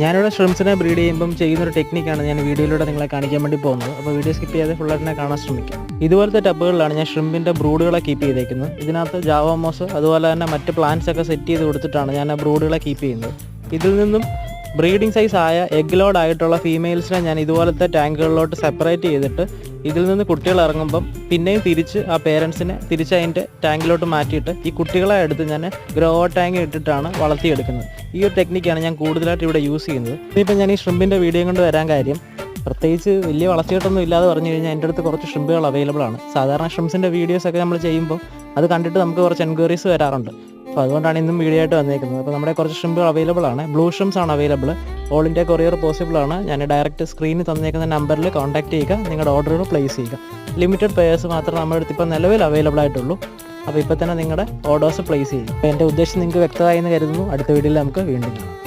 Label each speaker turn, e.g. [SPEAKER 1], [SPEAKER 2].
[SPEAKER 1] ഞാനിവിടെ ഷ്രിംസിനെ ബ്രീഡ് ചെയ്യുമ്പം ചെയ്യുന്നൊരു ടെക്നിക്കാണ് ഞാൻ വീഡിയോയിലൂടെ നിങ്ങളെ കാണിക്കാൻ വേണ്ടി പോകുന്നത്. അപ്പോൾ വീഡിയോ സ്കിപ്പ് ചെയ്യാതെ ഫുള്ളായിട്ട് കാണാൻ ശ്രമിക്കാം. ഇതുപോലത്തെ ടബുകളിലാണ് ഞാൻ ഷ്രിമ്പിന്റെ ബ്രൂഡുകളെ കീപ്പ് ചെയ്തേക്കുന്നത്. ഇതിനകത്ത് ജാവോമോസ് അതുപോലെ തന്നെ മറ്റ് പ്ലാന്റ്സ് ഒക്കെ സെറ്റ് ചെയ്ത് കൊടുത്തിട്ടാണ് ഞാൻ ആ ബ്രൂഡുകളെ കീപ്പ് ചെയ്യുന്നത്. ഇതിൽ നിന്നും ബ്രീഡിംഗ് സൈസ് ആയ എഗ് ലോഡ് ആയിട്ടുള്ള ഫീമെയിൽസിനെ ഞാൻ ഇതുപോലത്തെ ടാങ്കുകളിലോട്ട് സെപ്പറേറ്റ് ചെയ്തിട്ട് ഇതിൽ നിന്ന് കുട്ടികൾ ഇറങ്ങുമ്പം പിന്നെയും തിരിച്ച് ആ പേരൻസിനെ തിരിച്ച് അതിന്റെ ടാങ്കിലോട്ട് മാറ്റിയിട്ട് ഈ കുട്ടികളെ എടുത്ത് ഞാൻ ഗ്രോ ടാങ്ക് ഇട്ടിട്ടാണ് വളർത്തിയെടുക്കുന്നത്. ഈ ഒരു ടെക്നിക്കാണ് ഞാൻ കൂടുതലായിട്ട് ഇവിടെ യൂസ് ചെയ്യുന്നത്. ഇനിയിപ്പോൾ ഞാൻ ഈ ഷ്രിമ്പിന്റെ വീഡിയോ കൊണ്ട് വരാൻ കാര്യം പ്രത്യേകിച്ച് വലിയ വളർത്തിയിട്ടൊന്നും ഇല്ലാതെ പറഞ്ഞു കഴിഞ്ഞാൽ എന്റെ അടുത്ത് കുറച്ച് ഷ്രിമ്പുകൾ അവൈലബിൾ ആണ്. സാധാരണ ഷ്രിംസിന്റെ വീഡിയോസൊക്കെ നമ്മൾ ചെയ്യുമ്പോൾ അത് കണ്ടിട്ട് നമുക്ക് കുറച്ച് എൻക്വയറീസ് വരാറുണ്ട്. അപ്പോൾ അതുകൊണ്ടാണ് ഇന്നും വീഡിയോ ആയിട്ട് വന്നേക്കുന്നത്. അപ്പോൾ നമ്മുടെ കുറച്ച് ഷ്രിമ്പുകൾ അവൈലബിൾ ആണ്. ബ്ലൂ ഷ്രിംസ് ആണ് available all India courier possible ആണ്. ഞാൻ ഡയറക്റ്റ് സ്ക്രീനിൽ തന്നേക്കുന്ന നമ്പറിൽ കോൺടാക്ട് ചെയ്യുക. നിങ്ങളുടെ ഓർഡറുകൾ പ്ലേസ് ചെയ്യുക. ലിമിറ്റഡ് പേയേഴ്സ് മാത്രമേ നമ്മുടെ അടുത്ത് ഇപ്പോൾ നിലവിൽ അവൈലബിൾ ആയിട്ടുള്ളൂ. അപ്പോൾ ഇപ്പോൾ തന്നെ നിങ്ങളുടെ ഓർഡേഴ്സ് പ്ലേസ് ചെയ്യുക. അപ്പോൾ എന്റെ ഉദ്ദേശം നിങ്ങൾക്ക് വ്യക്തമായി എന്ന് കരുതുന്നു. അടുത്ത വീഡിയോയിൽ നമുക്ക് വീണ്ടും കാണാം.